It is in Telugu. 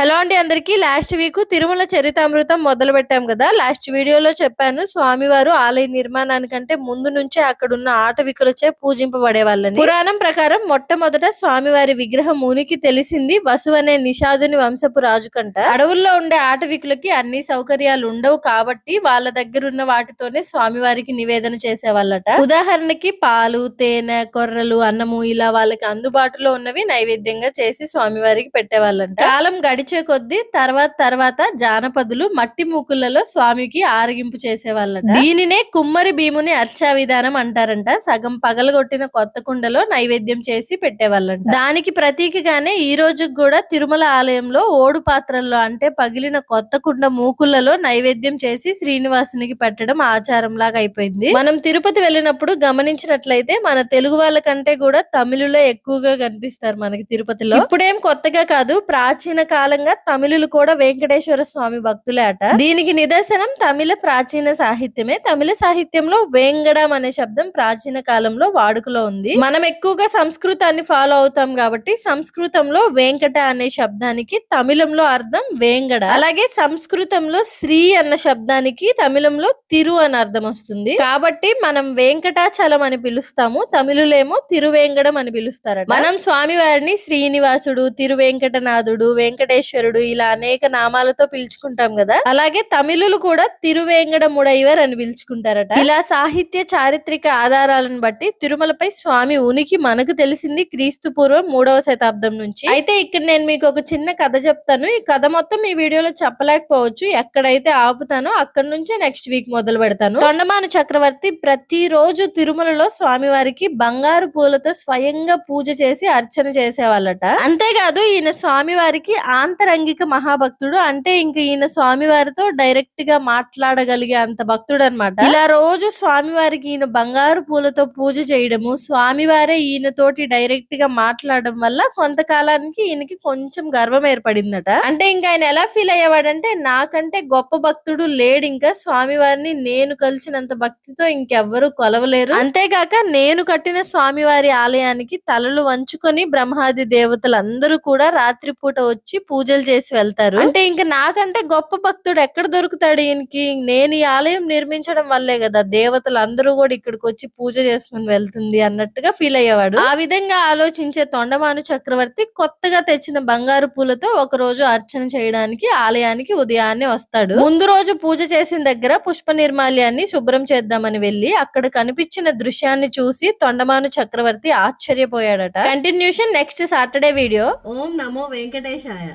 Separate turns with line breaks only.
హలో అండి అందరికి. లాస్ట్ వీక్ తిరుమల చరితామృతం మొదలు పెట్టాం కదా. లాస్ట్ వీడియోలో చెప్పాను స్వామివారు ఆలయ నిర్మాణానికంటే ముందు నుంచే అక్కడున్న ఆటవికులచే పూజింపబడే వాళ్ళని. పురాణం ప్రకారం మొట్టమొదట స్వామివారి విగ్రహం ఉనికి తెలిసింది వసు అనే నిషాదుని వంశపు రాజు కంట. అడవుల్లో ఉండే ఆటవికులకి అన్ని సౌకర్యాలు ఉండవు కాబట్టి వాళ్ళ దగ్గర ఉన్న వాటితోనే స్వామివారికి నివేదన చేసేవాళ్ళట. ఉదాహరణకి పాలు తేనె కొర్రలు అన్నము ఇలా వాళ్ళకి అందుబాటులో ఉన్నవి నైవేద్యంగా చేసి స్వామివారికి పెట్టేవాళ్ళంట. కాలం గడిచి కొద్దీ తర్వాత తర్వాత జానపదులు మట్టి మూకులలో స్వామికి ఆరగింపు చేసేవాళ్ళట. దీనినే కుమ్మరి భీముని అర్చా విధానం అంటారంట. సగం పగలగొట్టిన కొత్త కుండలో నైవేద్యం చేసి పెట్టేవాళ్ళంట. దానికి ప్రతీకగానే ఈ రోజు కూడా తిరుమల ఆలయంలో ఓడు పాత్రల్లో అంటే పగిలిన కొత్త కుండ మూకులలో నైవేద్యం చేసి శ్రీనివాసునికి పెట్టడం ఆచారం లాగా అయిపోయింది. మనం తిరుపతి వెళ్ళినప్పుడు గమనించినట్లయితే మన తెలుగు వాళ్ళ కంటే కూడా తమిళులే ఎక్కువగా కనిపిస్తారు మనకి తిరుపతిలో. ఇప్పుడేం కొత్తగా కాదు ప్రాచీన కాలంగా తమిళులు కూడా వెంకటేశ్వర స్వామి భక్తులే అట దీనికి నిదర్శనం తమిళ ప్రాచీన సాహిత్యమే. తమిళ సాహిత్యంలో వేంగడం అనే శబ్దం ప్రాచీన కాలంలో వాడుకలో ఉంది. మనం ఎక్కువగా సంస్కృతాన్ని ఫాలో అవుతాం కాబట్టి సంస్కృతంలో వెంకట అనే శబ్దానికి తమిళంలో అర్థం వేంగడ. అలాగే సంస్కృతంలో శ్రీ అన్న శబ్దానికి తమిళంలో తిరు అని అర్థం వస్తుంది. కాబట్టి మనం వెంకటాచలం అని పిలుస్తాము. తమిళులేమో తిరువేంగడం అని పిలుస్తారట. మనం స్వామివారిని శ్రీనివాసుడు తిరువెంకటనాథుడు వెంకటేశ్వరుడు ఇలా అనేక నామాలతో పిలుచుకుంటాం కదా. అలాగే తమిళులు కూడా తిరువేంగడముడైవర్ అని పిలుచుకుంటారట. ఇలా సాహిత్య చారిత్రక ఆధారాలను బట్టి తిరుమలపై స్వామి ఉనికి మనకు తెలిసింది క్రీస్తు పూర్వం మూడవ శతాబ్దం నుంచి. అయితే ఇక్కడ నేను మీకు ఒక చిన్న కథ చెప్తాను. ఈ కథ మొత్తం ఈ వీడియోలో చెప్పలేకపోవచ్చు. ఎక్కడైతే ఆపుతానో అక్కడ నుంచే నెక్స్ట్ వీక్ మొదలు పెడతాను. తొండమాను చక్రవర్తి ప్రతిరోజు తిరుమలలో స్వామివారికి బంగారు పూలతో స్వయంగా పూజ చేసి అర్చన చేసేవాళ్ళట. అంతేకాదు ఈయన స్వామివారికి ఆంతరంగిక మహాభక్తుడు. అంటే ఇంక ఈయన స్వామివారితో డైరెక్ట్గా మాట్లాడగలిగే అంత భక్తుడు అనమాట ఇలా రోజు స్వామివారికి ఈయన బంగారు పూలతో పూజ చేయడము స్వామివారే ఈయన తోటి డైరెక్ట్గా మాట్లాడడం వల్ల కొంతకాలానికి ఈయనకి కొంచెం గర్వం ఏర్పడిందట. అంటే ఇంకా ఆయన ఎలా ఫీల్ అయ్యేవాడంటే నాకంటే గొప్ప భక్తుడు లేడు ఇంకా స్వామివారిని నేను కలిసినంత భక్తితో ఇంకెవ్వరూ కొలవలేరు. అంతేగాక నేను కట్టిన స్వామివారి ఆలయానికి తలలు వంచుకొని బ్రహ్మాది దేవతలందరూ కూడా రాత్రిపూట వచ్చి పూజ పూజలు చేసి వెళ్తారు. అంటే ఇంకా నాకంటే గొప్ప భక్తుడు ఎక్కడ దొరుకుతాడు ఈయనకి? నేను ఈ ఆలయం నిర్మించడం వల్లే కదా దేవతలు అందరూ కూడా ఇక్కడికి వచ్చి పూజ చేసుకుని వెళ్తుంది అన్నట్టుగా ఫీల్ అయ్యేవాడు. ఆ విధంగా ఆలోచించే తొండమాను చక్రవర్తి కొత్తగా తెచ్చిన బంగారు పూలతో ఒక రోజు అర్చన చేయడానికి ఆలయానికి ఉదయాన్నే వస్తాడు. ముందు రోజు పూజ చేసిన దగ్గర పుష్ప నిర్మాల్యాన్ని శుభ్రం చేద్దామని వెళ్ళి అక్కడ కనిపించిన దృశ్యాన్ని చూసి తొండమాను చక్రవర్తి ఆశ్చర్యపోయాడట. Continuation next Saturday video. ఓం నమో వెంకటేశాయ.